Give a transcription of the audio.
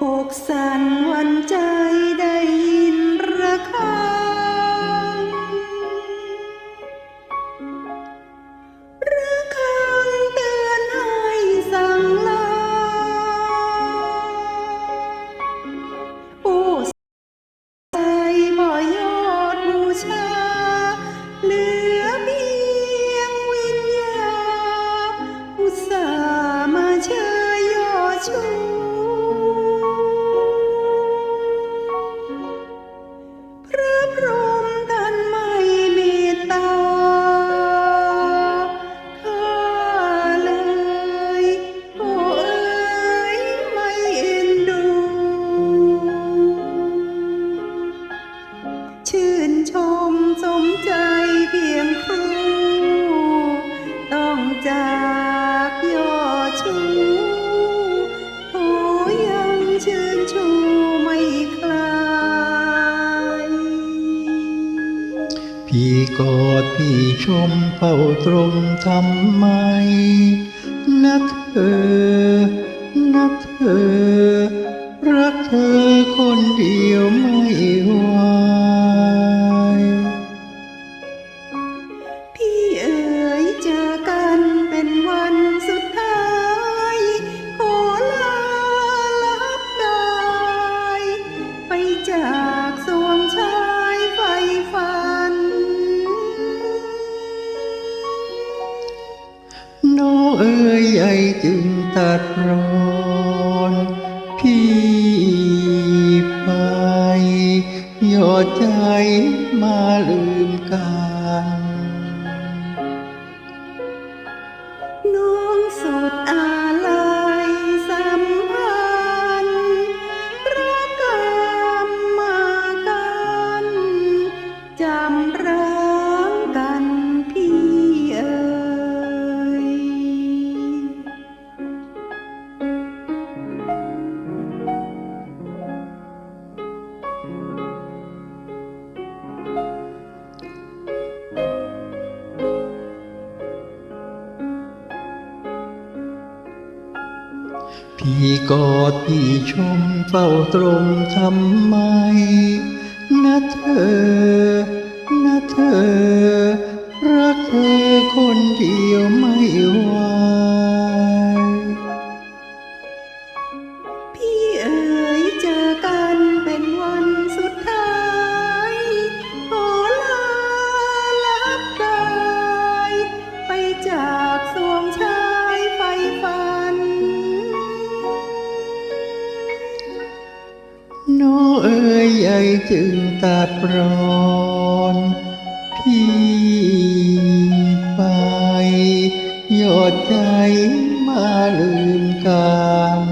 ปกสันวัน พี่กอดพี่ชมเฝ้าตรงทำไมนะเธอนะเธอ รักเธอคนเดียวไม่ห่ nó ơi ấy chừng tạt rồi? พี่กอดพี่ชมเฝ้าตรงทำไม นะเธอ นะเธอ รักเธอคนเดียวไม่ น้อเอ๋ยไอจึงตาปรอนพี่ไป ยอดใจมาลืมกัน